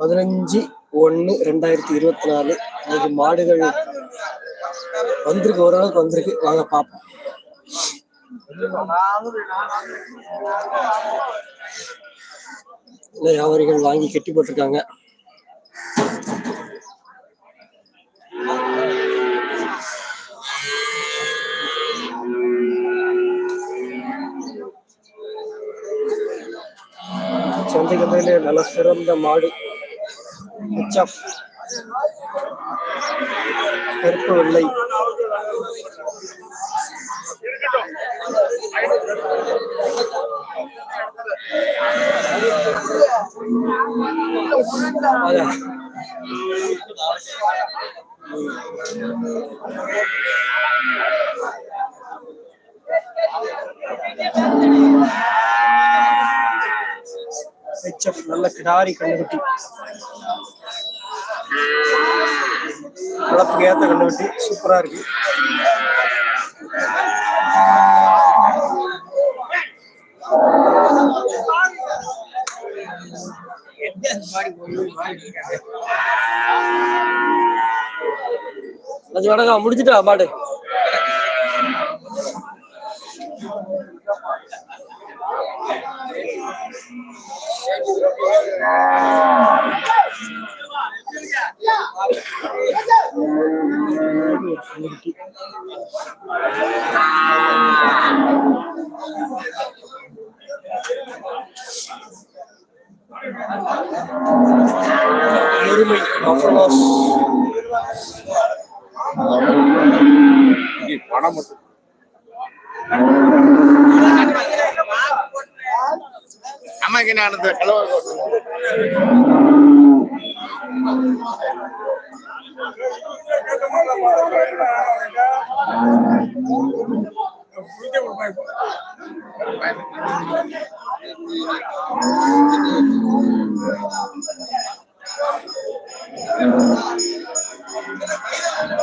பதினஞ்சு ஒன்று ரெண்டாயிரத்தி இருபத்தி நாலு இன்னைக்கு மாடுகள் வந்திருக்கு ஓரளவுக்கு வந்திருக்கு. வாங்க பார்ப்போம். வியாபாரிகள் வாங்கி கட்டி போட்டிருக்காங்க. சந்தை நல்ல சிறந்த மாடு. HF. கருப்பு வெள்ளை ஹெச்எஃப் நல்ல கிடாரி கண்டுபிட்டி வளர்ப்புக்கு ஏத்த கண்டுபிட்டி சூப்பரா இருக்கு. அது வணக்கம் முடிஞ்சிட்டா மாடு எருமை பஃபலோஸ் பணம் மட்டும்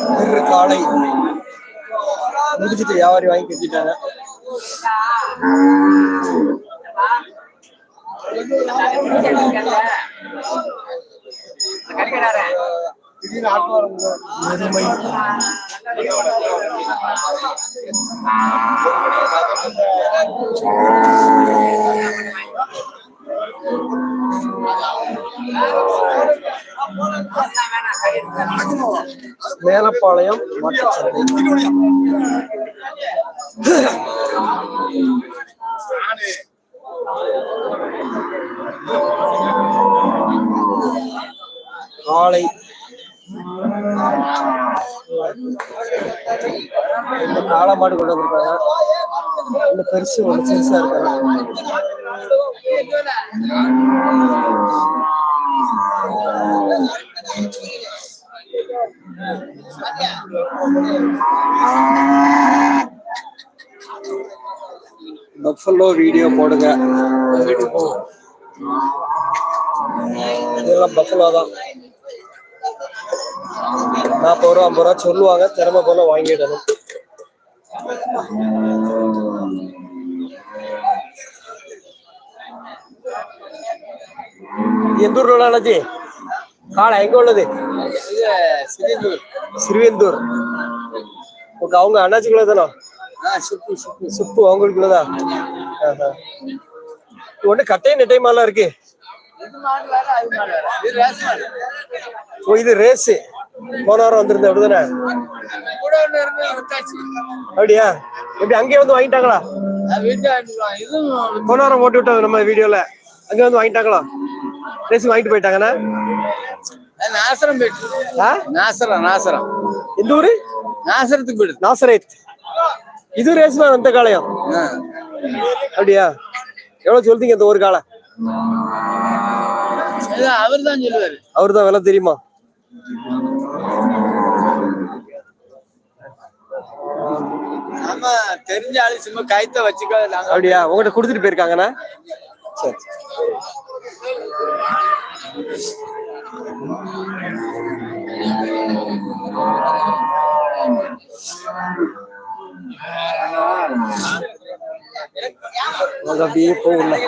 அம்மாக்கு காலை. ஆனது முடிச்சிட்டு வியாபாரி வாங்கி கட்டிட்டாங்க. எருமை மேலப்பாளையம் மாட்டுச்சந்தை. காளை இந்த காளை மாடு கொண்டு வந்திருக்காங்க. இந்த பெருசு ஒண்ணு சிறுசா இருக்காங்க பஃபலோ வீடியோ போடுங்க. இதெல்லாம் பஃபலோ தான். நாற்பது ரூபா ஐம்பது ரூபா சொல்லுவாங்க. திறமை போல வாங்கிடணும். எந்த ஊர்ல அண்ணாச்சி? காளை எங்க உள்ளது? சிறுவெந்தூர். ஓகே அவங்க அண்ணாச்சிக்குள்ள தானோ சுப்பு சுப்பு சுப்பு அவங்களுக்குள்ளதான். ஒண்ணு கட்டை நெட்டைமாலாம் இருக்கு. ஓ இது ரேஸ். போன வாரம் வந்திருந்தேன் அப்படிதானே? அப்படியா? எப்படி அங்கேயே வந்து வாங்கிட்டாங்களா? அது வீட்டு அனுப்புவாங்க இதுவும் போன வாரம் போட்டு விட்டோம் நம்ம வீடியோல. அங்க வந்து வாங்கிட்டாங்களா? ரேஸ் வாங்கிட்டு போயிட்டாங்கண்ணா? நாசரம் போயிட்டு? நாசரம் நாசரம் எந்த ஊரு? நாசரத்துக்கு போயிடுது நாசரேத். இது ரேஸ் தான் அந்த காளையம். அப்படியா? எவ்வளவு சொல்றீங்க இந்த ஒரு இது அவர் தான் சொல்லுவாரு. அவரு தான் விலை தெரியுமா? ஆமா தெரிஞ்ச ஆளு சும்மா கைத்த வச்சுக்கோ நாங்க அப்படியா? உங்ககிட்ட கொடுத்துட்டு போயிருக்காங்கண்ணா? சரி. அது அப்படியே போகல ரெண்டு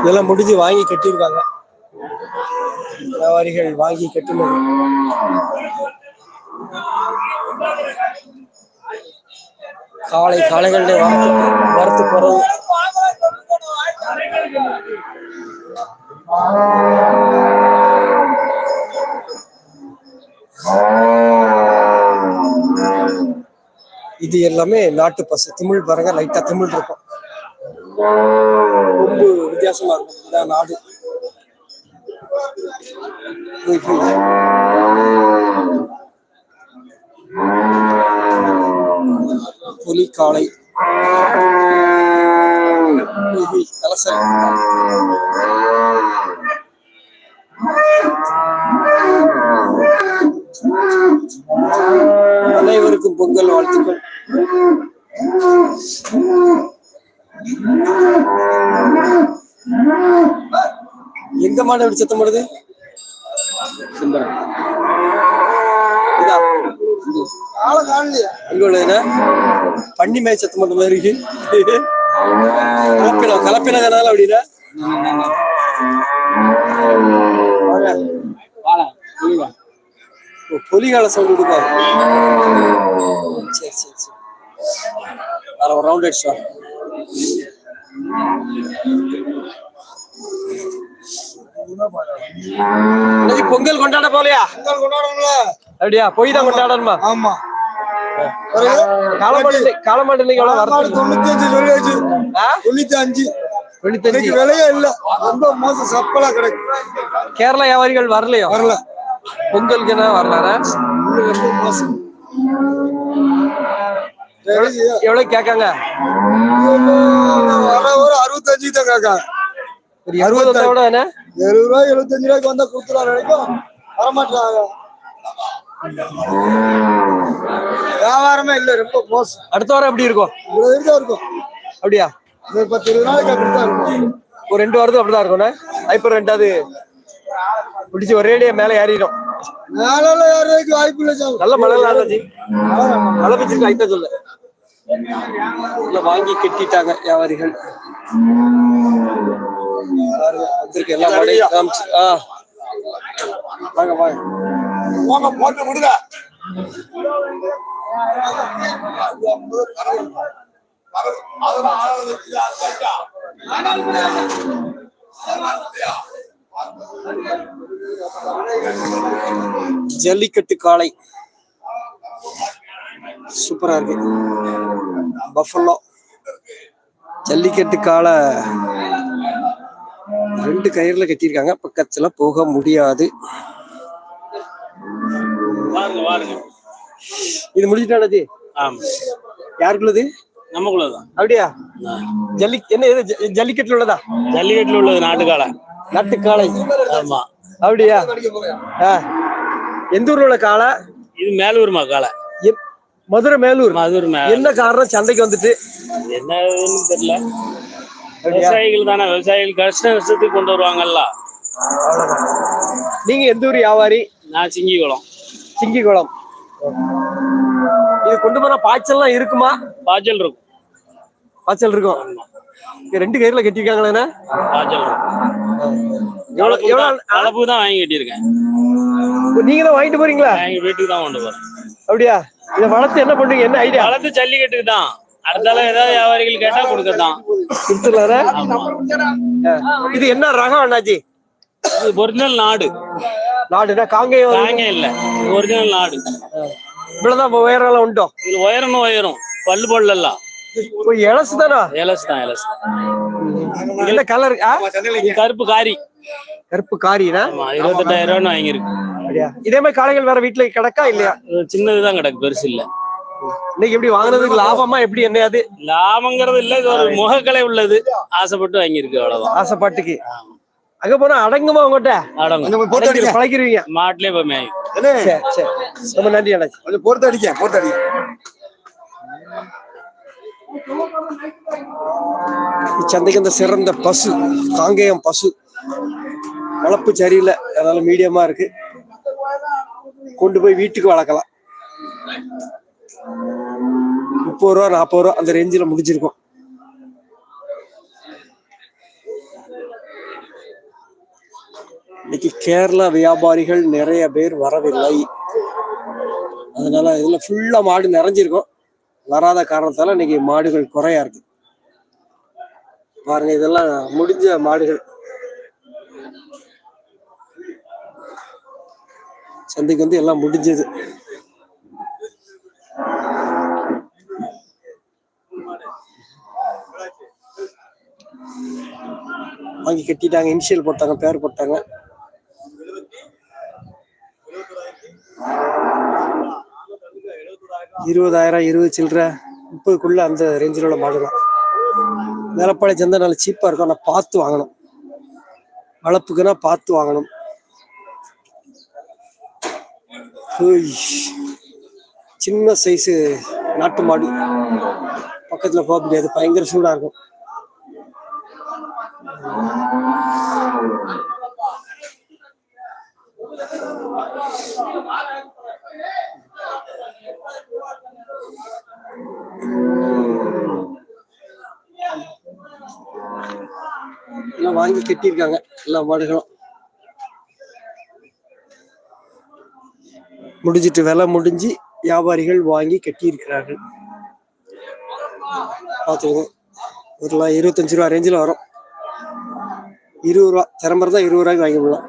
இதெல்லாம் முடிஞ்சு வாங்கி கட்டியிருக்காங்க. வியாபாரிகள் வாங்கி கட்டினது காலை காலைகளில் வரத்து வரத்து குறவு இது எல்லாமே நாட்டு பசு திமிழ் பாருங்க லைட்டா திமிழ் இருக்கும். ரொம்ப வித்தியாசமா இருக்கும். இதான் நாடு. புலி. கலசல் அனைவருக்கும் பொங்கல் வாழ்த்துக்கள். எங்க மாடு அப்படி சத்தம் போடுது? சிம்பரம் பண்ணி மேய் சத்தம் போட்ட மாதிரி இருக்கு. கலப்பினம் கலப்பினதுனால அப்படின்னா வாங்க. ஓ, புலிகால சவுண்ட் கொடுப்பா சரி சரி சரி. ஒரு ரவுண்ட் அடிச்சு பொங்கல் கொண்டாட போலையா? பொங்கல் அப்படியா? போய் தான் கொண்டாடணுமா? ஆமா. காலமாடு காலமாடு இன்னைக்கு எவ்வளவு வரது தொண்ணூத்தி அஞ்சு? தொண்ணூத்தி இன்னைக்கு விலையே இல்ல. ரொம்ப மோசம் சப்பலா கிடைக்கும் கேரளா வியாபாரிகள் வரலையோ? வரல. பொங்கலுக்கு என்ன வரலாரா இன்னும் ரொம்ப மோசம். எவ்வளவு கேட்காங்க? ஒரு அறுபத்தஞ்சு தான் காக்கா ஒரு கூட என்ன? எழுபது ரூபாய் எழுபத்தஞ்சு ரூபாய்க்கு வந்தா கொடுத்துருவாங்க வரைக்கும் வரமாட்டாங்க. வியாபாரமே இல்ல ரொம்ப மோசம் அடுத்த வாரம் எப்படி இருக்கும்? இவ்வளவு இருக்கா இருக்கும். அப்படியா? பத்து இருபது நாளைக்கு அப்படித்தான் இருக்கும். ஒரு ரெண்டு வாரத்துக்கு அப்படிதான் இருக்கும்ண்ணே ஐப்பர் ரெண்டாவது. பிடிச்சி ஒரேடியா மேல ஏறிடும். மேலால யாருக்கு வாய்ப்பு இல்ல சாமி. நல்ல மழை ஆச்சு மழை பெஞ்சிருக்கு ஐட்டா சொல்லு இல்ல வாங்கி கட்டிட்டாங்க வியாபாரிகள் வந்திருக்கு எல்லா மழையும் காமிச்சு ஆ வாங்க வாங்க போங்க போட்டு விடுங்க ஜல்லிக்கட்டு காளை. சூப்பரா இருக்கு. பஃபலோ ஜல்லிக்கட்டு காளை ரெண்டு கயிறுல கட்டியிருக்காங்க. பக்கத்துல போக முடியாது. இது முடிஞ்சிட்டானது யாருக்குள்ளது? நமக்குள்ளதான் அப்படியா? ஜல்லி என்ன ஜல்லிக்கட்டுல உள்ளதா? ஜல்லிக்கட்டுல உள்ளது நாட்டுக்கால. நாட்டு காளை. ஆமா. அப்படியா. எந்த ஊர்ல உள்ள காளை? இது மேலூர் காலை எப்- மதுரை மேலூர். மதுர் என்ன காரணம்? சந்தைக்கு வந்துட்டு. என்னன்னு தெரியல. விவசாயிகள் தானே விவசாயிகள் கஷ்ட நஷ்டத்துக்கு கொண்டு வருவாங்கல்ல. நீங்க எந்த ஊர் வியாபாரி? நான் சிங்கிக்குளம். சிங்கிகுளம் இது கொண்டு போனா பாய்ச்சல்லாம் இருக்குமா? பாய்ச்சல் இருக்கும். பாய்ச்சல் இருக்கும். ரெண்டு கயிறுல கட்டிருக்காங்களே எவ்வளவு கலப்பு தான் வாங்கி கட்டியிருக்கேன். நீங்க தான் வாங்கிட்டு போறீங்களா? எங்க வீட்டுக்கு தான் கொண்டு போறேன். அப்படியா? இதை வளர்த்து என்ன பண்றீங்க என்ன ஐடியா? வளர்த்து ஜல்லிக்கட்டுக்கு தான். அடுத்தால ஏதாவது வியாபாரிகள் கேட்டா கொடுக்கத்தான் கொடுத்துடலாரு ஆமா. இது என்ன ரகம் அண்ணாச்சி? இது ஒரிஜினல் நாடு. நாடுனா காங்கேயம் தாங்க இல்ல. ஒரிஜினல் நாடு. இவ்வளவுதான் உயரம் எல்லாம் உண்டோ? இது உயரணும் உயரும். பல்லு பொருளெல்லாம் இப்போ இலசு தானா? எலஸ் தான் எலஸ் என்ன கலர் கருப்பு காரி. கருப்பு காரினா? இருபத்தெட்டாயிரம் ரூபான்னு வாங்கியிருக்கு. அப்படியா? இதே மாதிரி காளைகள் வேற வீட்டுல கிடக்கா இல்லையா? சின்னதுதான் கிடக்கு பெருசு இல்ல. இன்னைக்கு எப்படி வாங்குனதுக்கு லாபமா? எப்படி என்னையாது லாபங்கிறது இல்ல இது ஒரு முகக்கலை உள்ளது. ஆசைப்பட்டு வாங்கியிருக்கு அவ்வளவுதான். ஆசைப்பாட்டுக்கு. அங்க போனா அடங்குமா உங்ககிட்ட? அடங்கும். பழகிருவீங்க. மாட்டிலே போய் மேயும் என்ன? சரி சரி. ரொம்ப நன்றி அண்ணாச்சி. கொஞ்சம் பொறுத்து அடிக்க பொறுத்து அடிக்க இச்சந்தைக்கு இந்த சிறந்த பசு காங்கேயம் பசு. வளர்ப்பு சரியில்லை. அதனால மீடியமா இருக்கு. கொண்டு போய் வீட்டுக்கு வளர்க்கலாம். முப்பது ரூபா நாற்பது ரூபா அந்த ரேஞ்சில் முடிஞ்சிருக்கும். இன்னைக்கு கேரளா வியாபாரிகள் நிறைய பேர் வரவில்லை. அதனால இதுல ஃபுல்லா மாடு நிறைஞ்சிருக்கும். வராத காரணத்தால இன்னைக்கு மாடுகள் குறையா இருக்கு. பாருங்க இதெல்லாம் முடிஞ்ச மாடுகள். சந்தைக்கு வந்து எல்லாம் முடிஞ்சது. வாங்கி கட்டிட்டாங்க இனிஷியல் போட்டாங்க பேர் போட்டாங்க. இருபதாயிரம் இருபது சில்லற முப்பதுக்குள்ள அந்த ரேஞ்சில் உள்ள மாடுலாம் வேலைப்பாளைய சந்தை நல்ல சீப்பா இருக்கும். ஆனால் பார்த்து வாங்கணும். வளர்ப்புக்குன்னா பார்த்து வாங்கணும். சின்ன சைஸு நாட்டு மாடு. பக்கத்துல போக முடியாது. பயங்கர சூடா இருக்கும் எல்லாம் வாங்கி கட்டியிருக்காங்க. எல்லா மாடுகளும். முடிஞ்சிட்டு விலை முடிஞ்சு வியாபாரிகள் வாங்கி கட்டியிருக்கிறார்கள். பார்த்துக்கோங்க. ஒரு இருபத்தஞ்சு ரூபா ரேஞ்சில் வரும். இருபது ரூபா திறம்பரம் தான் இருபது ரூபாய்க்கு வாங்கி விடலாம்.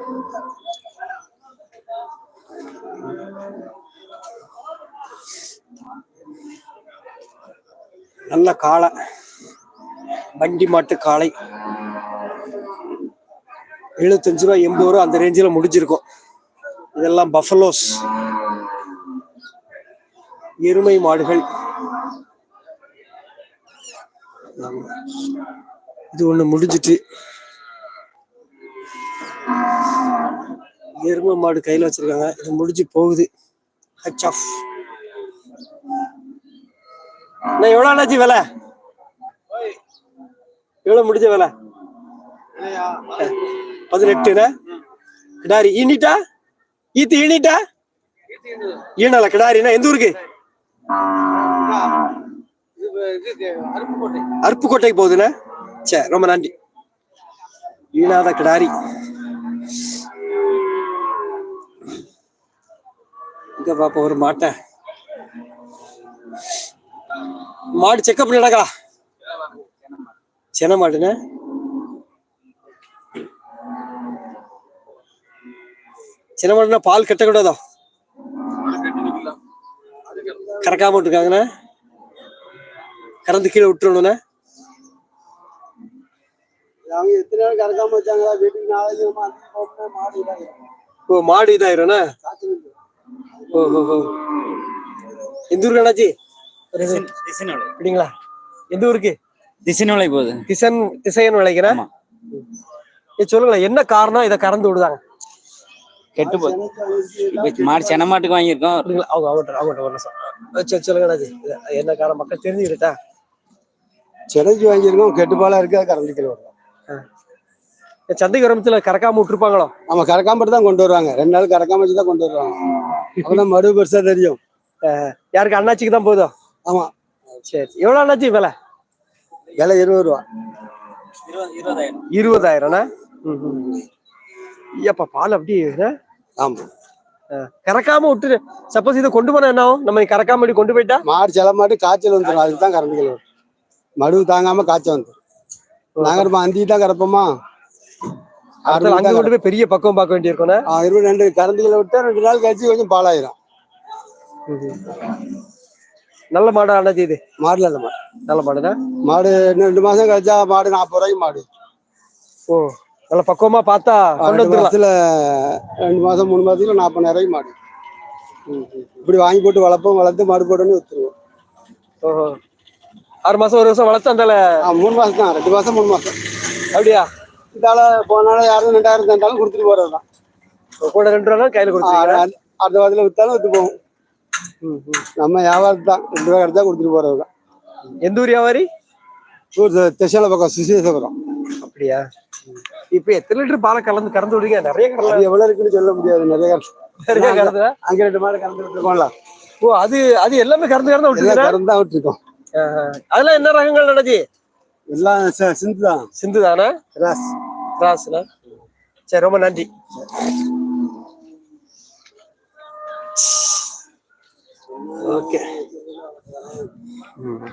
நல்ல காளை. வண்டி மாட்டு காளை. எழுபத்தஞ்சு ரூபா எண்பது ரூபா அந்த ரேஞ்சில் முடிஞ்சிருக்கும். இதெல்லாம் பஃபலோஸ் எருமை மாடுகள். இது ஒண்ணு முடிஞ்சிட்டு. எருமை மாடு கையில வச்சிருக்காங்க. இது முடிஞ்சு போகுது. ஹச் ஆஃப் நான் எவ்வளோ அண்ணாச்சி விலை? எவ்வளோ முடிஞ்ச விலை? பதினெட்டுண்ணே கிடாரி ஈனிட்டா ஈத்து ஈனிட்டா ஈனல கிடாரினா எந்த ஊருக்கு? அருப்புக்கோட்டைக்கு போகுதுண்ணே. சரி ரொம்ப நன்றி. ஈனாத கிடாரி. இங்க பாப்ப ஒரு மாட்டை. மாடு செக்கப் நடக்கா சென மாடுண்ணே. சின்ன மாடுனா பால் கட்டக்கூடாதோ? கறக்காம விட்டுருக்காங்கண்ணே. கறந்து கீழே விட்டுறணுண்ணே. அவங்க எத்தனை நாள் கறக்காம வச்சாங்களா? வீட்டுக்கு நாளைக்கு மாடு இதாயிரும். ஓ மாடு இதாயிரும்ண்ணே? ஓ ஓ ஓ. எந்த ஊருக்கு அண்ணாச்சி? அப்படிங்களா? எந்த ஊருக்கு? திசைநோலை போகுது. திசன் திசையன் விளைக்கிறேன். சொல்லுங்களேன் என்ன காரணம்? இதை கறந்து விடுதாங்க. கெட்டு போகுது. மாடு சென மாட்டுக்கு வாங்கியிருக்கோம். அவங்க அவங்கள்ட்ட அவங்கள்ட்ட ஒரு நிமிஷம். அஹ் சரி சொல்லுங்க அண்ணாச்சி இது என்ன காரணம்? மக்கள் தெரிஞ்சுக்கிட்டா? சென்னைக்கு வாங்கியிருக்கோம். கெட்டுப்பாலா இருக்கு? அது வரும் சந்தைக்கு வரமத்துல கறக்காம விட்டுருப்பாங்களோ? ஆமா கறக்காம தான் கொண்டு வருவாங்க. ரெண்டு நாள் கறக்காம வச்சு தான் கொண்டு வருவாங்க. அப்பதான் மடு பெருசா தெரியும். யாருக்கு? அண்ணாச்சிக்கு தான் போதும்? ஆமா. சரி எவ்வளவு அண்ணாச்சி விலை? விலை இருபது ரூபா. இருபதாயிரம். இருபதாயிரம்ண்ணா ஐயப்பா பால் அப்படி என்ன? ஆமா. கறக்காம விட்டுரு. சப்போஸ் இதை கொண்டு போனா என்ன ஆகும்? நம்ம கறக்காம கொண்டு போயிட்டா? மாடு செல மாட்டு காய்ச்சல் வந்துடும். அதுக்கு தான் கறந்துக்கல வரும் மடு தாங்காம காய்ச்சல் வந்துடும். நாங்க இருப்போம் அந்தி தான் கறப்போமா? அங்க கொண்டு போய் பெரிய பக்குவம் பார்க்க வேண்டியிருக்கும்ண்ணே ஆ, இருபது ரெண்டு கறந்துக்கல விட்டா ரெண்டு நாள் கழிச்சு கொஞ்சம் பாலாயிரும். நல்ல மாடா அண்ணாச்சி இது. மாடுல இல்ல மாடு. நல்ல மாடுண்ணா மாடு ரெண்டு மாசம் கழிச்சா மாடு நாற்பது ரூபாய்க்கு மாடு. ஓ. நல்ல பக்குவமா பார்த்தா கொண்டு வந்துடலாம். ரெண்டு மாசம் மூணு மாசத்துல நாற்பதாயிரம் மாடு. இப்படி வாங்கி போட்டு வளர்ப்போம் வளர்த்து மாடு போட்டோன்னு வித்துருவோம். ஓஹோ. ஆறு மாசம் ஒரு வருஷம் வளர்த்து அந்த மூணு மாசம் தான் ரெண்டு மாசம் மூணு மாசம். அப்படியா? இதால போனாலும் யாரும் ரெண்டாயிரம் தந்தாலும் கொடுத்துட்டு போறது தான் கூட ரெண்டு ரூபா கையில கொடுத்துருக்கீங்க அடுத்த வாரத்தில் வித்தாலும் வித்து போகும் நம்ம வியாபாரத்து தான் ரெண்டு ரூபா கிடைச்சா கொடுத்துட்டு போறது தான் எந்த ஊர் வியாபாரி? தெசல பக்கம் சுசேசபுரம் அப்படியா? இப்ப எத்தனை லிட்டர் பாலை கலந்து கறந்து விடுங்க நிறைய கலந்து எவ்வளவு இருக்குன்னு சொல்ல முடியாது. நிறைய நிறைய கலந்து அங்க ரெண்டு மாடு கலந்து விட்டுருக்கோம்ல. ஓ அது அது எல்லாமே கறந்து கறந்து விட்டுருக்கோம் கறந்து தான் விட்டுருக்கோம். அதெல்லாம் என்ன ரகங்கள் நடஜி எல்லாம் சிந்து தான். சிந்து தானா? ராஸ். ராஸ்னா? சரி ரொம்ப நன்றி. ஓகே. ம்.